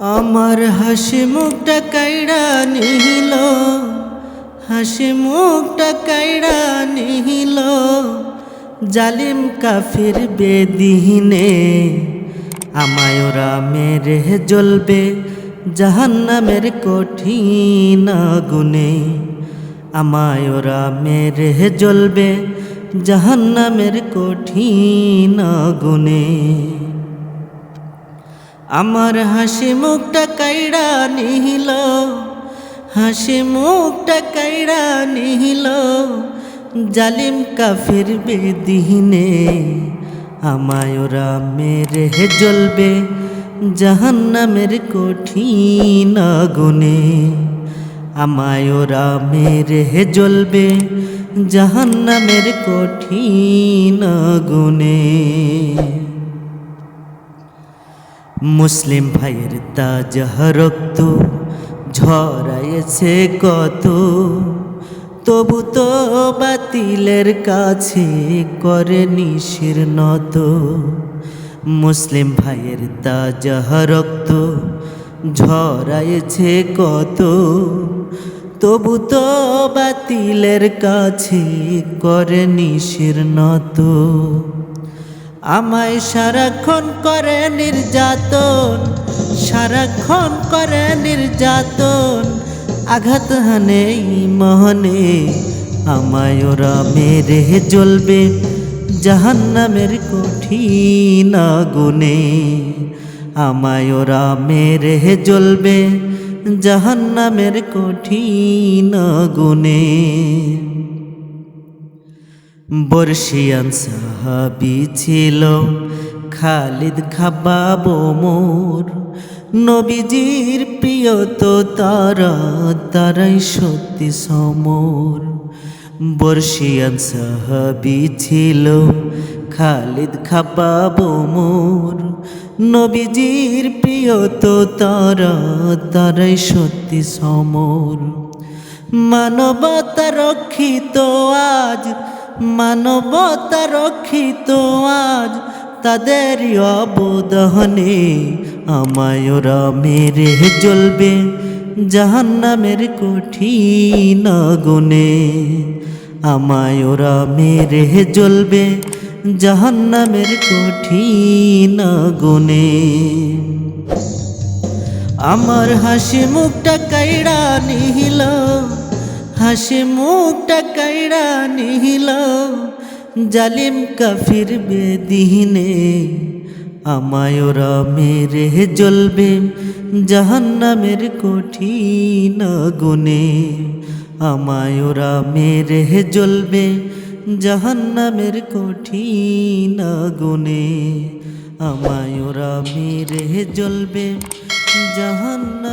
আমার হাসি মুখটা কাইড়া নিহিল, হাসি মুখটা কাইড়া নিহিল। জালিম কাফির বেদিহীনে, আমায় ওরা মেরে জ্বলবে জাহান্নামের কঠিন গুনে আমায় ওরা মেরে জ্বলবে জাহান্নামের কঠিন গুনে আমার হাসি মুখটা কাইড়া নিহিল, হাসি মুখটা কাইড়া নিহিল। জালিম কাফির বেদিহীনে আমায় ওরা মেরে জ্বলবে জাহান্নামের কঠিন আগুনে। আমায় ওরা মেরে জ্বলবে জাহান্নামের কঠিন আগুনে। মুসলিম ভাইয়ের তাজাহ রক্ত ঝরাইছে কত। তবু তো বাতিলের কাছে করে নিশির নত। মুসলিম ভাইয়ের তাজাহ রক্ত ঝরাইছে কত। তবু তো বাতিলের কাছে করে নিশির নত। আমায় সারাক্ষণ করে নির্যাতন, সারাক্ষণ করে নির্যাতন। আঘাত হানে মহনে আমায় ওরা মেরে জ্বলবে জাহান্নামের কঠিন আগুনে। আমায় ওরা মেরে জ্বলবে জাহান্নামের কঠিন আগুনে। বর্ষিয়ান সাহাবি ছিল। খালিদ খাবাব মোর। নবীজির প্রিয় তো তারা, তারাই সত্যি সমর। বর্ষিয়ান সাহাবি ছিল। খালিদ খাবাব মোর। নবীজির প্রিয় তো তারা, তারাই সত্যি সমর। মানবতা রক্ষিত আজ মানবতা রক্ষিত আজ তাদের অবদানে আমায় ওরা মেরে জ্বলবে জাহান্নামের কঠিন গুনে আমায় ওরা মেরে জ্বলবে জাহান্নামের কঠিন গুনে আমার হাসি মুখটা কাইড়া নিহিল। হাসি মুখটা কাইড়া নিহিল। জালিম কাফির বেদিহীনে আমায় ওরা মেরে জ্বলবে জাহান্নামের কঠিন গুনে আমায় ওরা মেরে জ্বলবে জাহান্নামের কঠিন গুনে আমায় ওরা মেরে জ্বলবে জাহান্ন